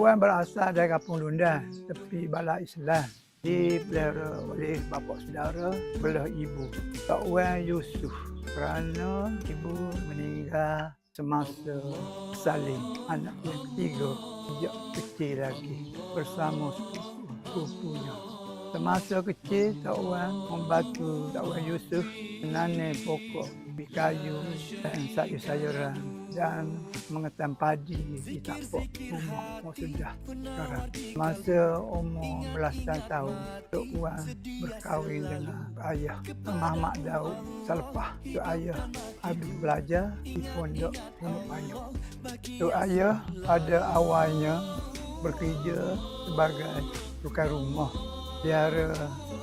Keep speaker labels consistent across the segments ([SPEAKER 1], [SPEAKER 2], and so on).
[SPEAKER 1] Wan berasal dari Kampung Lundan, tepi Balai Islam. Dipelihara oleh bapa saudara belah ibu. Tok Wan Yusuf kerana ibu meninggal semasa salin anak yang ketiga sejak kecil lagi bersama sepupunya. Semasa kecil, Tok Wan membantu Tok Wan Yusuf menanam pokok ubi kayu dan sayur-sayuran dan mengetam padi di tapak rumah sudah sekarang. Masa umur belasan tahun, Tok Wan berkahwin dengan ayah Muhammad Daud selepas Tok Ayah habis belajar di pondok Pondok Payu. Tok Ayah pada awalnya bekerja sebagai tukar rumah biara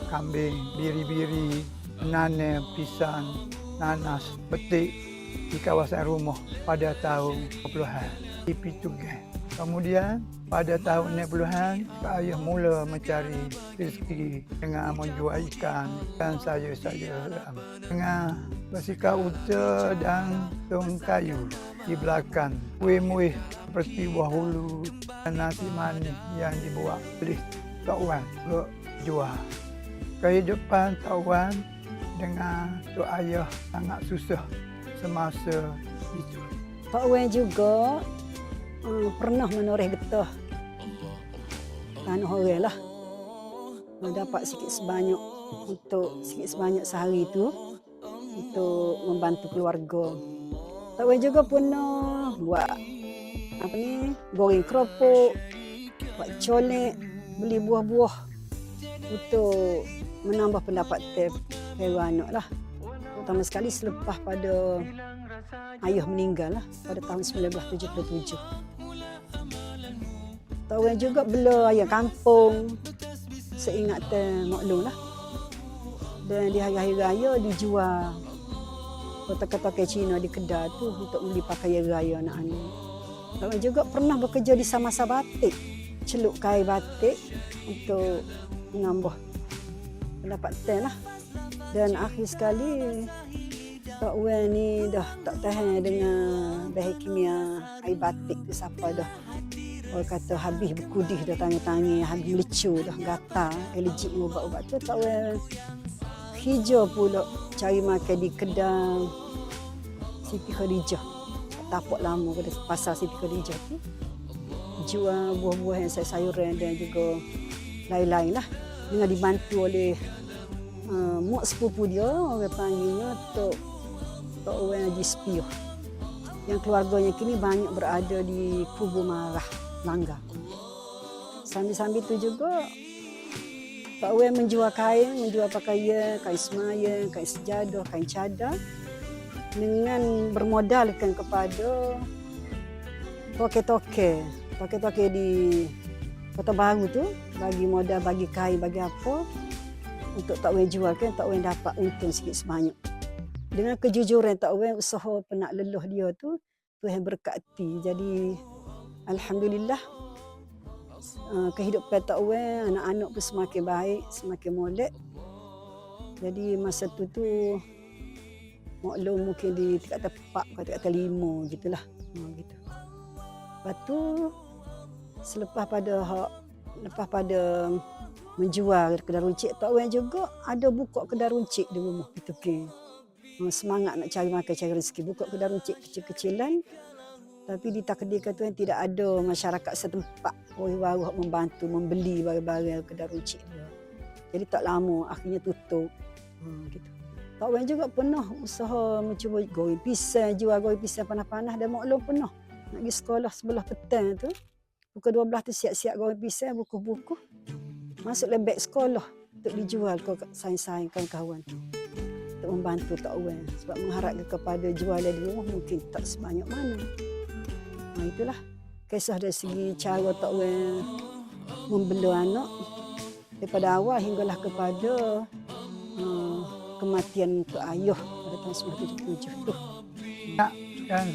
[SPEAKER 1] kambing, biri-biri, menanam pisang, nanas, petik di kawasan rumah pada tahun 90-an di Pitugan. Kemudian pada tahun 90-an, ayah mula mencari rezeki dengan menjual ikan dan sayur-sayuran. Dengan bersikap uta dan tong kayu di belakang. Kuih-muih seperti buah hulu dan nasi manis yang dibuat oleh Tok Wan ke jual. Kehidupan Tok Wan dengan Tok Ayah sangat susah semasa itu.
[SPEAKER 2] Pak Wan juga uh, pernah menoreh getah tanah orang lah. Dapat sikit sebanyak untuk sikit sebanyak sehari itu untuk membantu keluarga. Pak Wan juga pernah buat apa ni goreng keropok, buat colek, beli buah-buah untuk menambah pendapatan hewan anak lah. Terutama sekali selepas pada ayah meninggal lah pada tahun 1977. Tahu juga bela ayah kampung seingatan maklum lah. Dan di hari-hari raya dijual kotak-kotak Cina di kedai tu untuk beli pakaian raya anak-anak. Tahu juga pernah bekerja di Samasa Batik, celuk kain batik untuk menambah pendapatan lah. Dan akhir sekali Tok Wen ni dah tak tahan dengan bahan kimia air batik tu siapa dah Orang kata habis berkudih dah tangi-tangi, habis melecur dah gatal, dengan ubat-ubat tu Tok Wen hijau pula cari makan di kedai Siti Khadijah. Tapak lama pada pasar Siti Khadijah tu. Jual buah-buahan sayur-sayuran dan juga lain-lain lah. Dengan dibantu oleh uh, mak sepupu dia, orang panggilnya Tok Tok Wen Haji Spio. Yang keluarganya kini banyak berada di Kubu Marah, Langgar. Sambil-sambil tu juga Pak Wen menjual kain, menjual pakaian, kain semaya, kain sejadah, kain cadar dengan bermodalkan kepada toke-toke. Toke-toke di Kota Baru tu bagi modal, bagi kain, bagi apa untuk Tak Wen jual kan, Tak Wen dapat untung sikit sebanyak. Dengan kejujuran Tak Wen usaha penak leluh dia tu, Tuhan berkati. Jadi Alhamdulillah uh, kehidupan Tak Wen, anak-anak pun semakin baik, semakin molek. Jadi masa tu tu maklum mungkin di tingkat tepat ke tingkat lima gitulah. Ha, gitu. Lepas tu selepas pada hak lepas pada menjual kedai runcit Tok Wen juga ada buka kedai runcit di rumah itu ke. Semangat nak cari makan cari rezeki buka kedai runcit kecil-kecilan tapi ditakdirkan tu tidak ada masyarakat setempat orang baru membantu membeli barang-barang kedai runcit. Jadi tak lama akhirnya tutup. Ha, gitu. Tok Wen juga pernah usaha mencuba goreng pisang, jual goreng pisang panas-panas dan maklum pernah nak pergi sekolah sebelah petang tu. Pukul 12 tu siap-siap goreng pisang, buku-buku. Masuk dalam beg sekolah untuk dijual ke saing-saing kawan-kawan tu. Untuk membantu Tok Wen. Sebab mengharap kepada jualan di rumah mungkin tak sebanyak mana. Nah, itulah kisah dari segi cara Tok Wen membela anak daripada awal hinggalah kepada uh, kematian untuk ayah pada tahun 1977 tu.
[SPEAKER 1] Nak dan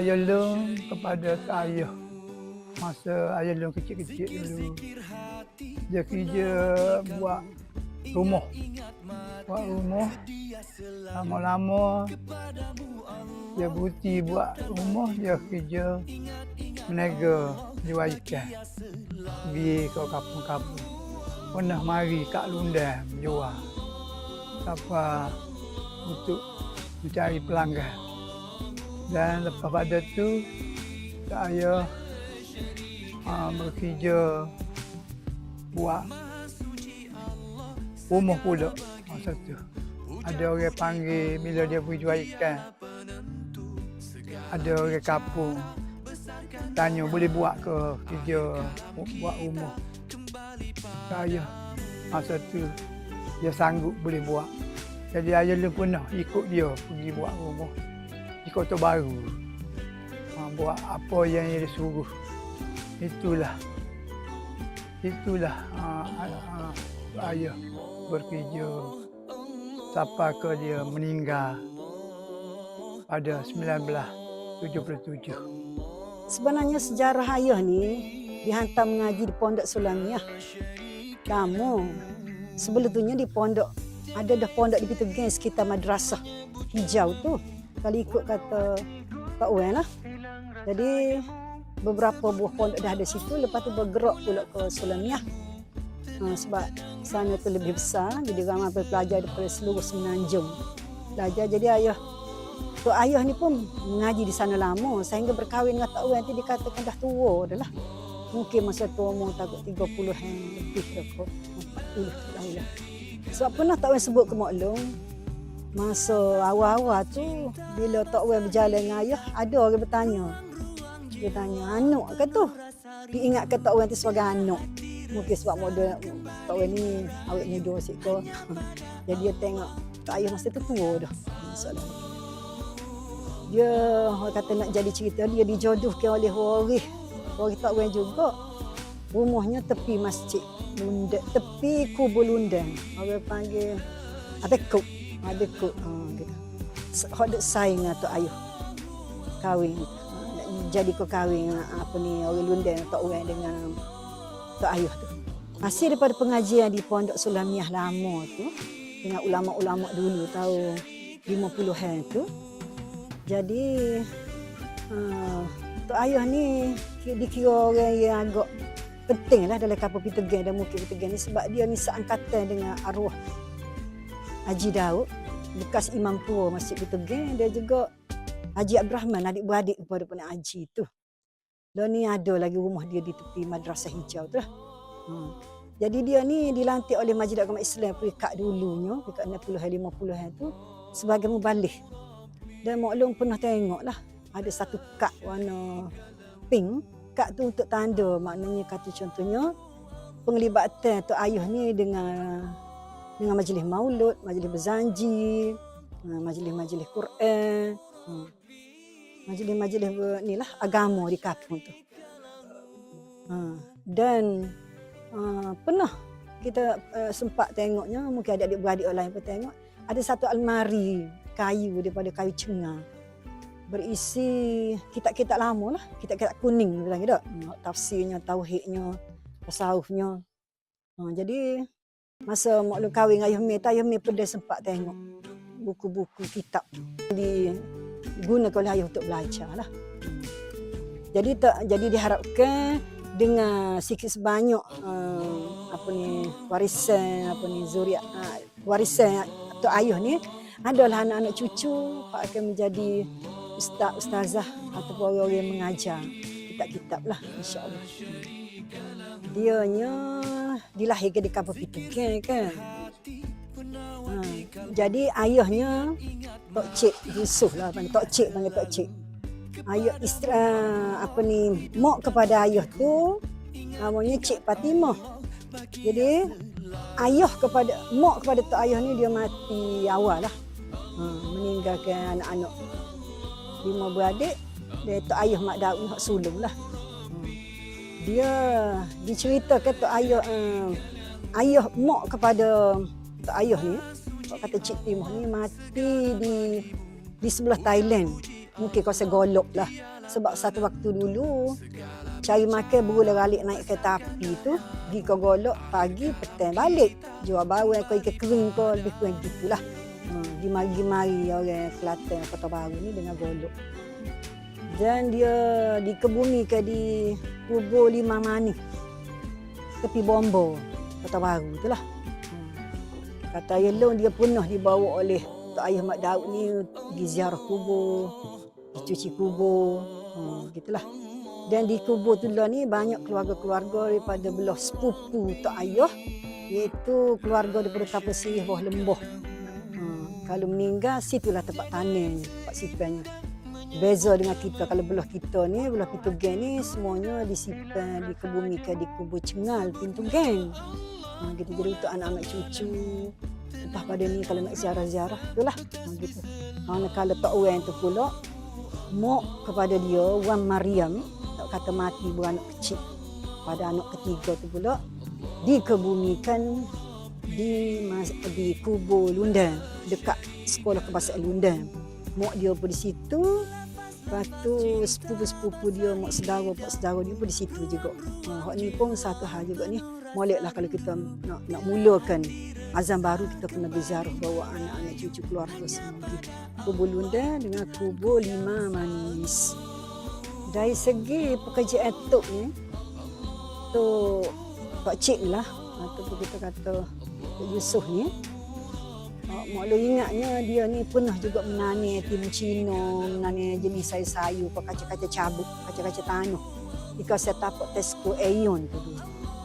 [SPEAKER 1] ayah long kepada ayah masa ayah long kecil-kecil dulu. Dia kerja buat rumah. Buat rumah. Lama-lama dia buti buat rumah dia kerja menega jual ikan. Pergi ke kampung-kampung. Pernah mari kat Lundan menjual. Apa untuk mencari pelanggan. Dan lepas pada tu saya uh, bekerja buat rumah pula masa tu. Ada orang panggil bila dia pergi jual ikan. Ada orang kampung tanya boleh buat ke kerja buat rumah. Saya masa tu dia sanggup boleh buat. Jadi saya pernah ikut dia pergi buat rumah di Kota Baru. Ha, buat apa yang dia suruh. Itulah. Itulah ha, ha, ayah bekerja sampai ke dia meninggal pada 1977.
[SPEAKER 2] Sebenarnya sejarah ayah ni dihantar mengaji di Pondok Sulamiah. Kamu sebelumnya di pondok ada dah pondok di Pitegen sekitar madrasah hijau tu. Kalau ikut kata Pak Wen lah. Jadi beberapa buah pondok dah ada situ lepas tu bergerak pula ke Sulamiah. Ha, sebab sana tu lebih besar jadi ramai pelajar daripada seluruh Semenanjung. Belajar jadi ayah Tok ayah ni pun mengaji di sana lama sehingga berkahwin dengan Wen nanti dikatakan dah tua dah lah. Mungkin masa tu umur takut 30 yang lebih ke 40 tahun lah. Sebab pernah Wen sebut ke maklum masa awal-awal tu bila Wen berjalan dengan ayah ada orang bertanya. Dia tanya, anak ke tu? Diingatkan Tok Wen tu sebagai anak. Mungkin sebab model Tok Wen ni awet muda sikit ke. Jadi dia tengok Tok ayah masa tu tua dah. Masalah dia orang kata nak jadi cerita dia dijodohkan oleh waris waris tak wen juga rumahnya tepi masjid Lundan tepi kubur Lundan orang panggil ada kuk ada kuk ha gitu hok dek saing atau ayuh kahwin ha, nak jadi kau kahwin ha, apa ni orang Lundan tak wen dengan tak ayuh tu. Hasil daripada pengajian di Pondok Sulamiah lama tu dengan ulama-ulama dulu tahun 50-an tu jadi uh, Tok Ayah ni dikira orang yang agak penting lah dalam kapal Pitegen dan mungkin Pitegen ni sebab dia ni seangkatan dengan arwah Haji Daud bekas imam tua Masjid Pitegen dia juga Haji Abdurrahman adik-beradik kepada Puan Haji tu. Dan ni ada lagi rumah dia di tepi Madrasah Hijau tu lah. Hmm. Jadi dia ni dilantik oleh Majlis Agama Islam peringkat dulunya, peringkat 60-an 50-an tu sebagai mubalik dan maklum pernah tengok lah. Ada satu kad warna pink. Kad tu untuk tanda maknanya kata contohnya penglibatan Tok Ayuh ni dengan dengan majlis maulud, majlis berzanji, ha, majlis-majlis Quran. Ha. Majlis-majlis ni lah agama di kampung tu. Ha. Dan uh, pernah kita uh, sempat tengoknya, mungkin ada adik-beradik lain pun tengok, ada satu almari kayu daripada kayu cengar berisi kitab-kitab lama lah kitab-kitab kuning bilang gitu tafsirnya tauhidnya tasawufnya ha, jadi masa maklum kahwin ayah mi ayah mi pun dia sempat tengok buku-buku kitab di digunakan oleh ayah untuk belajar lah jadi tak jadi diharapkan dengan sikit sebanyak uh, apa ni warisan apa ni zuriat uh, warisan untuk ayah ni adalah anak-anak cucu akan menjadi ustaz ustazah ataupun orang yang mengajar kitab-kitab lah insya-Allah. Dianya dilahirkan di kampung Pitegen kan. Ha, jadi ayahnya Tok Cik Yusuf lah panggil Tok Cik panggil Tok Cik. Ayah isteri apa ni mak kepada ayah tu namanya Cik Fatimah. Jadi ayah kepada mak kepada tok ayah ni dia mati awal lah ha, meninggalkan anak-anak lima beradik dia tok ayah mak Daud ni hak sulung lah dia diceritakan tok ayah uh, ayah mak kepada tok ayah ni kata Cik Timah ni mati di di sebelah Thailand mungkin kawasan golok lah sebab satu waktu dulu cari makan berulang balik naik kereta api tu pergi ke golok pagi petang balik jual barang kau ikan kering kau lebih kurang gitulah Hmm, gimari-gimari orang Kelantan Kota Baru ni dengan golok. Hmm. Dan dia dikebumikan di kubur lima mani. Tepi bombo. Kota baru tu lah. Kata Ayah Long dia pernah dibawa oleh Tok Ayah Mak Daud ni pergi ziarah kubur, pergi cuci kubur. Hmm, gitulah. Dan di kubur tu lah ni banyak keluarga-keluarga daripada belah sepupu Tok Ayah iaitu keluarga daripada kapal sirih bawah lembuh. Hmm, kalau meninggal situlah tempat tanah tempat simpannya. Beza dengan kita kalau belah kita ni, belah pintu geng ni semuanya disimpan, dikebumikan di kubur cengal pintu geng. Ha, gitu jadi untuk anak-anak cucu. Lepas pada ni kalau nak ziarah-ziarah itulah. Ha, gitu. Ha, kalau tak orang tu pula mok kepada dia Wan Maryam tak kata mati beranak kecil pada anak ketiga tu pula dikebumikan di mas, di kubur Lundan dekat sekolah kebahasaan Lundan. Mak dia pun di situ. Lepas tu sepupu-sepupu dia, mak saudara, pak saudara dia pun di situ juga. Ha, ni pun satu hal juga ni. Moleklah kalau kita nak nak mulakan azam baru kita kena berziarah bawa anak-anak cucu keluarga semua. Kubur Lundan dengan kubur Lima Manis. Dari segi pekerjaan Tok ni, Tok Pak Cik lah ataupun kita kata Tok Yusof ni uh, Mak Lu ingatnya dia ni pernah juga menani tim Cina, menani jenis sayur-sayur, kaca-kaca cabut, kaca-kaca tanah. Di kawasan tapak Tesco Aeon tu dulu.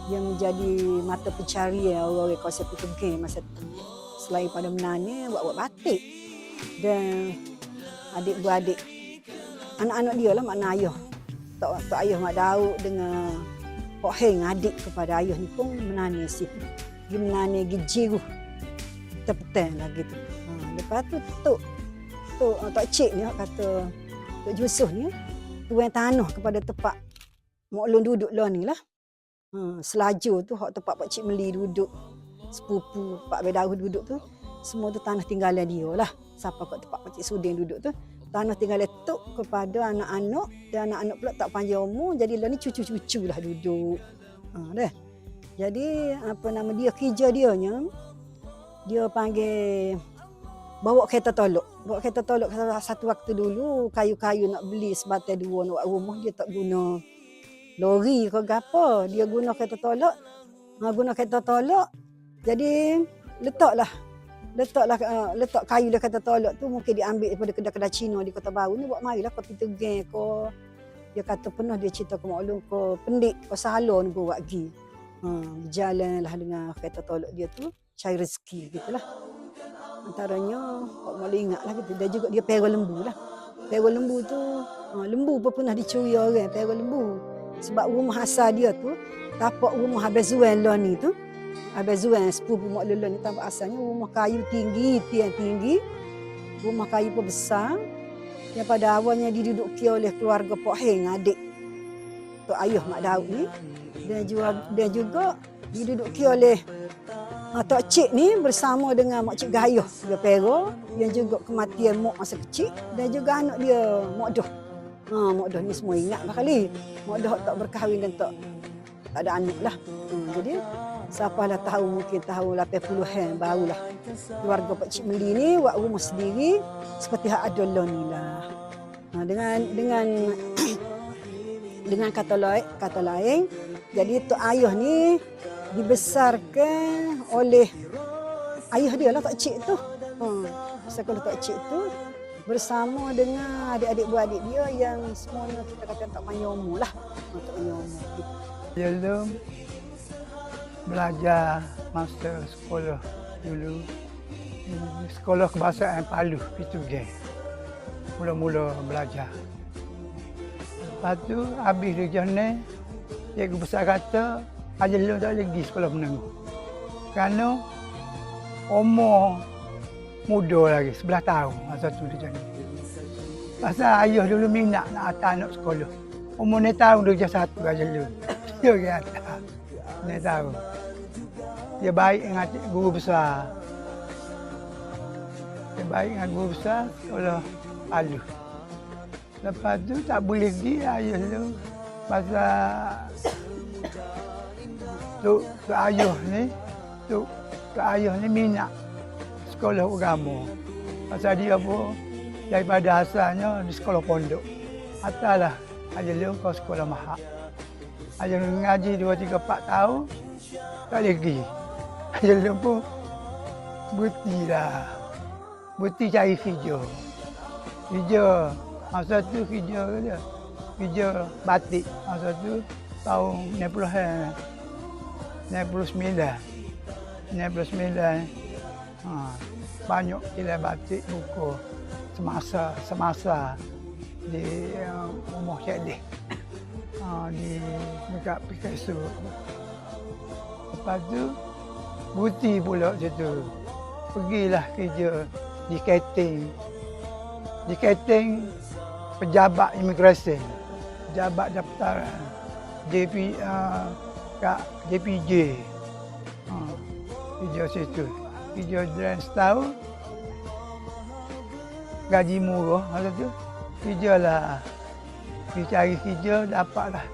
[SPEAKER 2] Dia menjadi mata pencarian orang-orang kawasan Putu masa tu. Selain pada menani, buat-buat batik. Dan adik-beradik, anak-anak dia lah makna ayah. Tok, Tok Ayah Mak Daud dengan Pok Heng adik kepada ayah ni pun menani situ. Dia menani gi Tepetan lah gitu. Ha, lepas tu Tok Tok uh, Tok Cik ni kata Tok Yusuf ni tuan tanah kepada tempat Mak Long duduk lah ni lah. Ha, selaju tu hak tempat Pak Cik Meli duduk. Sepupu Pak Bedaru duduk tu. Semua tu tanah tinggalan dia lah. Siapa kat tempat Pak Cik Sudin duduk tu tanah tinggal letuk kepada anak-anak dan anak-anak pula tak panjang umur jadi lah ni cucu-cucu lah duduk. Ha dah. Jadi apa nama dia kerja dia nya dia panggil bawa kereta tolok. Bawa kereta tolok satu waktu dulu kayu-kayu nak beli sebatai dua nak rumah dia tak guna lori ke apa. Dia guna kereta tolok. Ha, guna kereta tolok. Jadi letaklah letaklah uh, letak kayu dia kata tolak tu mungkin diambil daripada kedai-kedai Cina di Kota Baru ni buat marilah ke pintu geng ko dia kata pernah dia cerita ke maklum ko pendik ko salon buat gi ha berjalan lah dengan kereta tolak dia tu cari rezeki gitulah antaranya kok malu ingat lah gitu dia juga dia pero lembu lah pero lembu tu ha, lembu pun pernah dicuri orang pero lembu sebab rumah asal dia tu tapak rumah habis zuan lah ni tu Abang Zuan sepupu Mak Lulun ni tampak asalnya rumah kayu tinggi, tiang tinggi. Rumah kayu pun besar. Yang pada awalnya diduduki oleh keluarga Pok Heng, adik Tok Ayuh Mak Daud ni. Dan juga, dan juga diduduki oleh uh, Tok Cik ni bersama dengan Mak Cik Gayuh. Dia pero. Yang juga kematian Mak masa kecil. Dan juga anak dia Mak Doh. Ha, Mak Doh ni semua ingat kali. Mak Doh tak berkahwin dan tak, tak ada anak lah. Hmm, jadi Siapa lah tahu mungkin tahun 80-an barulah keluarga Pak Cik Meli ni buat rumah sendiri seperti hak ada lah ni lah. Ha, dengan dengan dengan kata lain, kata lain, jadi Tok Ayah ni dibesarkan oleh ayah dia lah Tok Cik tu. Ha, sekolah Tok Cik tu bersama dengan adik-adik beradik dia yang semuanya kita kata tak umur lah. Ha, tak umur. Gitu.
[SPEAKER 1] Belum belajar masa sekolah dulu. Hmm, Sekolah kebahasaan Palu, Pituge. Mula-mula belajar. Lepas tu, habis dia ni, cikgu besar kata, ajar lu tak lagi sekolah menengah. Kerana umur muda lagi, sebelah tahun masa tu dia jadi. Pasal ayah dulu minat nak hantar anak sekolah. Umur ni tahun dia jadi satu ajar lu. Dia kata, ni tahun dia baik dengan guru besar. Dia baik dengan guru besar sekolah Palu. Lepas tu tak boleh pergi ayah tu. Pasal tu, tu ayah ni, tu, tu ayah ni minat sekolah agama. Pasal dia pun daripada asalnya di sekolah pondok. Atalah aja lu kau sekolah mahal. Aja lu ngaji 2 3 4 tahun tak boleh pergi. Aja lu pun berhenti lah. Berhenti cari kerja. Kerja. Masa tu kerja dia. Kerja batik. Masa tu tahun 90 99. 99. Ha, banyak kedai batik buku semasa semasa di uh, Cik Deh. Ha, di dekat Picasso. Lepas tu Buti pula situ. Pergilah kerja di catering. Di catering pejabat imigresen. Pejabat daftaran. JP uh, kat JPJ. Ha, kerja situ. Kerja dalam setahun. Gaji murah masa tu. Kerja lah. Pergi cari kerja, dapatlah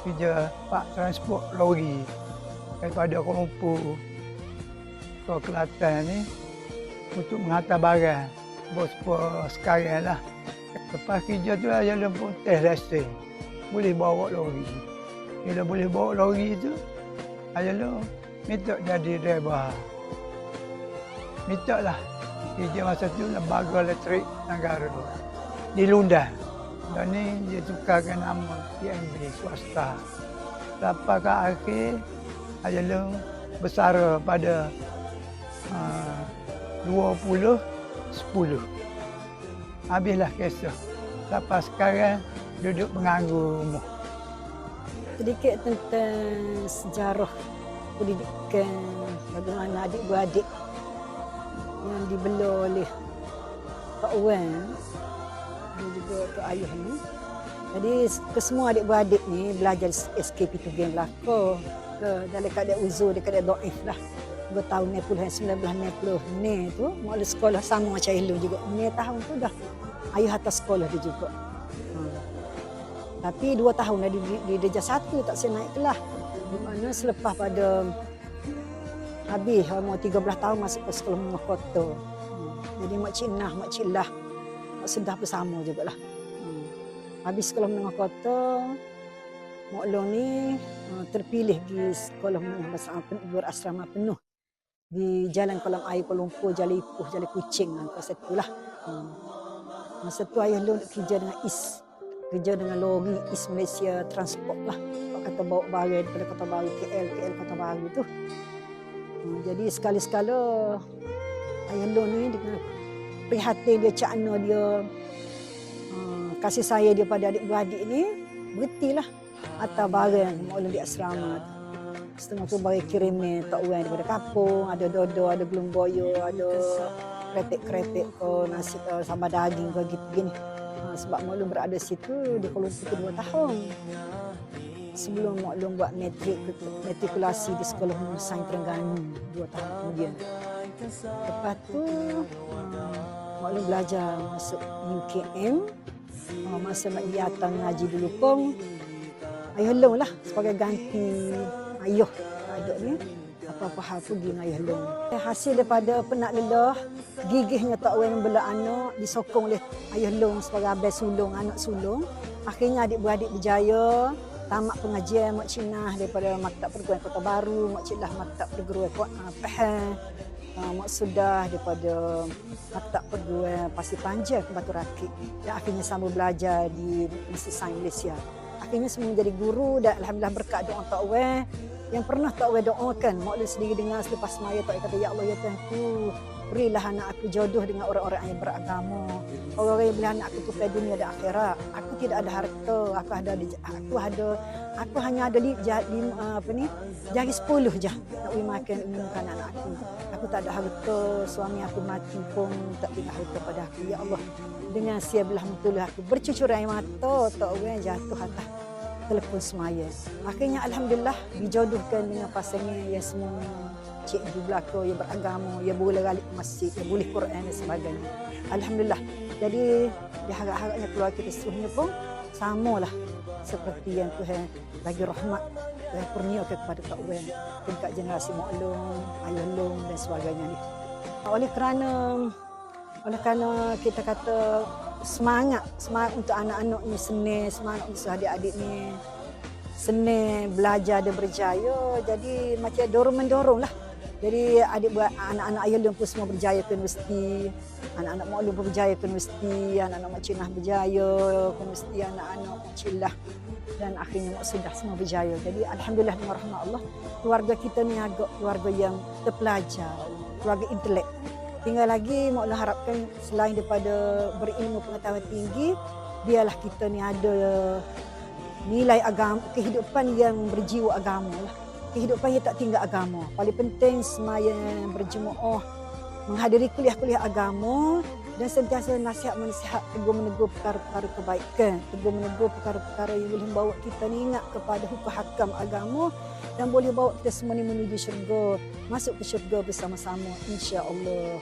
[SPEAKER 1] kerja pak transport lori daripada Kuala Lumpur ke Kelantan ni untuk menghantar barang. Bos sekarang lah. Lepas kerja tu aja pun test lesen. Boleh bawa lori. Bila boleh bawa lori tu, aja lu minta jadi driver. Minta lah. Kerja masa tu lembaga elektrik negara di Lundan. Dan ni dia tukarkan nama PNB swasta. Sampai ke akhir, aja lu bersara pada uh, 20 10. Habislah kisah. Sampai sekarang duduk menganggur rumah.
[SPEAKER 2] Sedikit tentang sejarah pendidikan bagaimana adik-beradik yang dibela oleh Pak Wan dan juga Tok Ayuh ni. Jadi kesemua adik-beradik ni belajar SKP tu game belaka ke dalam keadaan uzur dia keadaan doif lah. Dua tahun 90 19 ni tu mula sekolah sama macam Ilu juga. Ni tahun tu dah ayuh atas sekolah dia juga. Tapi dua tahun dah di, di, di darjah satu tak saya naik kelas. Di mana selepas pada habis umur 13 tahun masuk ke sekolah menengah kota. Hmm. Jadi mak cik Nah, mak cik Lah, mak sedah bersama jugalah. Hmm. Habis sekolah menengah kota, Mak Long ni uh, terpilih di sekolah menengah bersama berasrama penuh di Jalan Kolam Air Kuala Lumpur, Jalan Ipuh, Jalan Kucing antara satu lah. Hmm. Masa tu ayah Long kerja dengan IS. Kerja dengan lori IS Malaysia Transport lah. Pak kata bawa barang daripada Kota Baru KL, KL Kota Baru tu. Hmm. Jadi sekali-sekala ayah Long ni dengan prihatin dia, cakna dia, uh, kasih sayang dia pada adik-beradik ni, berhentilah atas barang Long di asrama tu setengah tu bagi kirim ni tak uang daripada kampung ada dodo ada belum boyo ada kretek-kretek ke nasi ke sambal daging ke gitu gini ha, sebab maklum berada situ di Kuala Lumpur dua tahun. Sebelum maklum buat metrik matrikulasi di sekolah Sains Terengganu dua tahun kemudian. Lepas tu ha, maklum belajar masuk UKM ha, masa nak datang ngaji dulu pun Ayah long lah sebagai ganti ayuh adik ni apa-apa hal pergi dengan ayah long. Hasil daripada penat lelah, gigihnya tak wen bela anak disokong oleh ayah long sebagai abang sulung, anak sulung. Akhirnya adik-beradik berjaya tamat pengajian Mak Cina daripada Maktab Perguruan Kota Baru, Mak Cik lah Maktab Perguruan Kota uh, Pahang, uh, Mak Sudah daripada Maktab Perguruan Pasir Panjang ke Batu Rakit. Dan akhirnya sambung belajar di Universiti Sains Malaysia. Akhirnya semua menjadi guru dan Alhamdulillah berkat doa Tak Wen yang pernah Tak Wen doakan. Mak Lin sendiri dengar selepas semaya Tak kata, Ya Allah, Ya Tuhanku, berilah anak aku jodoh dengan orang-orang yang beragama. Orang-orang yang beri anak aku tupai dunia dan akhirat. Aku tidak ada harta, aku ada aku ada aku hanya ada li, jah, li, apa ni jari sepuluh je nak beri makan minumkan anak aku. Aku tak ada harta, suami aku mati pun tak tinggal harta pada aku. Ya Allah, dengan siap belah aku bercucur air mata, tak orang jatuh atas telefon semaya. Akhirnya Alhamdulillah dijodohkan dengan pasangan yang semua cikgu belaka yang beragama, yang boleh balik ke masjid, yang boleh Quran dan sebagainya. Alhamdulillah. Jadi diharap-harapnya keluarga kita seterusnya pun samalah seperti yang Tuhan bagi rahmat dan kurniakan kepada Kak Wen tingkat generasi Mak Long, Ayah Long dan sebagainya ni. Oleh kerana oleh kerana kita kata semangat, semangat untuk anak-anak ni senang, semangat untuk adik-adik ni senang belajar dan berjaya. Jadi macam dorong mendorong lah. Jadi adik buat anak-anak ayah pun semua berjaya ke universiti. Anak-anak mak pun berjaya ke universiti. Anak-anak mak Cinah berjaya ke universiti. Anak-anak mak Cilah. Dan akhirnya mak sudah semua berjaya. Jadi Alhamdulillah dengan rahmat Allah. Keluarga kita ni agak keluarga yang terpelajar. Keluarga intelek. Tinggal lagi mak Allah harapkan selain daripada berilmu pengetahuan tinggi. Biarlah kita ni ada nilai agama, kehidupan yang berjiwa agama lah kehidupan yang tak tinggal agama. Paling penting semaya berjemaah, menghadiri kuliah-kuliah agama dan sentiasa nasihat menasihat tegur menegur perkara-perkara kebaikan, tegur menegur perkara-perkara yang boleh membawa kita ni ingat kepada hukum hakam agama dan boleh bawa kita semua ni menuju syurga, masuk ke syurga bersama-sama insya-Allah.